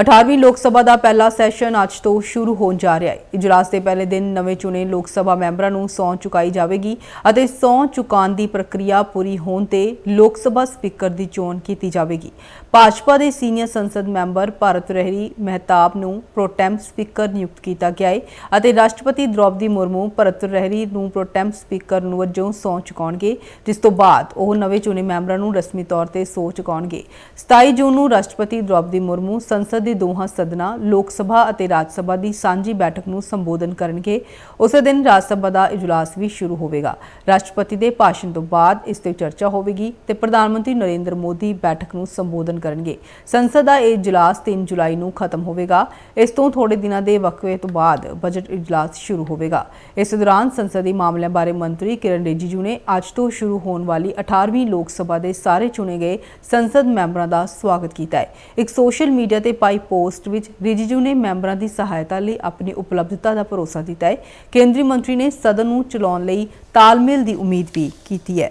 18ਵੀਂ ਲੋਕ ਸਭਾ ਦਾ ਪਹਿਲਾ ਸੈਸ਼ਨ ਅੱਜ ਤੋਂ ਸ਼ੁਰੂ ਹੋਣ ਜਾ ਰਿਹਾ ਹੈ। ਇਜਲਾਸ ਦੇ ਪਹਿਲੇ ਦਿਨ ਨਵੇਂ ਚੁਣੇ ਲੋਕ ਸਭਾ ਮੈਂਬਰਾਂ ਨੂੰ ਸਹੁੰ ਚੁਕਾਈ ਜਾਵੇਗੀ ਅਤੇ ਸਹੁੰ ਚੁਕਾਉਣ ਦੀ ਪ੍ਰਕਿਰਿਆ ਪੂਰੀ ਹੋਣ ਤੇ ਲੋਕ ਸਭਾ ਸਪੀਕਰ ਦੀ ਚੋਣ ਕੀਤੀ ਜਾਵੇਗੀ। ਭਾਜਪਾ ਦੇ ਸੀਨੀਅਰ ਸੰਸਦ ਮੈਂਬਰ ਭਾਰਤ ਰਹਿਰੀ ਮਹਿਤਾਬ ਨੂੰ ਪ੍ਰੋਟੈਮ ਸਪੀਕਰ ਨਿਯੁਕਤ ਕੀਤਾ ਗਿਆ ਹੈ ਅਤੇ ਰਾਸ਼ਟਰਪਤੀ ਦ੍ਰੋਪਦੀ ਮੁਰਮੂ ਭਰਤ ਰਹਿਰੀ ਨੂੰ ਪ੍ਰੋਟੈਮ ਸਪੀਕਰ ਨੂੰ ਵਜੋਂ ਸਹੁੰ ਚੁਕਾਉਣਗੇ, ਜਿਸ ਤੋਂ ਬਾਅਦ ਉਹ ਨਵੇਂ ਚੁਣੇ ਮੈਂਬਰਾਂ ਨੂੰ ਰਸਮੀ ਤੌਰ ਤੇ ਸਹੁੰ ਚੁਕਾਉਣਗੇ। 27 ਜੂਨ ਨੂੰ ਰਾਸ਼ਟਰਪਤੀ ਦ੍ਰੋਪਦੀ ਮੁਰਮੂ ਸੰਸਦ ਦੇ ਦੋਹਾਂ ਸਦਨਾਂ ਲੋਕ ਸਭਾ ਅਤੇ ਰਾਜ ਸਭਾ ਦੀ ਸਾਂਝੀ ਬੈਠਕ ਨੂੰ ਸੰਬੋਧਨ ਕਰਨਗੇ। ਉਸੇ ਦਿਨ ਰਾਜ ਸਭਾ ਦਾ ਇਜਲਾਸ ਵੀ ਸ਼ੁਰੂ ਹੋਵੇਗਾ। ਰਾਸ਼ਟਰਪਤੀ ਦੇ ਭਾਸ਼ਣ ਤੋਂ ਬਾਅਦ ਇਸ ਤੇ ਚਰਚਾ ਹੋਵੇਗੀ ਤੇ ਪ੍ਰਧਾਨ ਮੰਤਰੀ ਨਰਿੰਦਰ ਮੋਦੀ ਬੈਠਕ ਨੂੰ ਸੰਬੋਧਨ ਕਰਨਗੇ। ਸੰਸਦ ਦਾ ਇਹ ਇਜਲਾਸ 3 ਜੁਲਾਈ ਨੂੰ ਖਤਮ ਹੋਵੇਗਾ। ਇਸ ਤੋਂ ਥੋੜੇ ਦਿਨਾਂ ਦੇ ਵਕਫੇ ਤੋਂ ਬਾਅਦ ਬਜਟ ਇਜਲਾਸ ਸ਼ੁਰੂ ਹੋਵੇਗਾ। ਇਸ ਦੌਰਾਨ ਸੰਸਦੀ ਮਾਮਲਿਆਂ ਬਾਰੇ ਮੰਤਰੀ ਕਿਰਨ ਰਿਜੀਜੂ ਨੇ ਅੱਜ ਤੋਂ ਸ਼ੁਰੂ ਹੋਣ ਵਾਲੀ 18ਵੀਂ ਲੋਕ ਸਭਾ ਦੇ ਸਾਰੇ ਚੁਣੇ ਗਏ ਸੰਸਦ ਮੈਂਬਰਾਂ ਦਾ ਸਵਾਗਤ ਕੀਤਾ ਹੈ। ਇੱਕ ਸੋਸ਼ਲ ਮੀਡੀਆ ਤੇ ਪਾਈ ਪੋਸਟ ਵਿੱਚ ਰਿਜੀਜੂ ਨੇ ਮੈਂਬਰਾਂ ਦੀ ਸਹਾਇਤਾ ਲਈ ਆਪਣੀ ਉਪਲਬਧਤਾ ਦਾ ਭਰੋਸਾ ਦਿੱਤਾ ਹੈ। ਕੇਂਦਰੀ ਮੰਤਰੀ ਨੇ ਸਦਨ ਨੂੰ ਚਲਾਉਣ ਲਈ ਤਾਲਮੇਲ ਦੀ ਉਮੀਦ ਵੀ ਕੀਤੀ ਹੈ।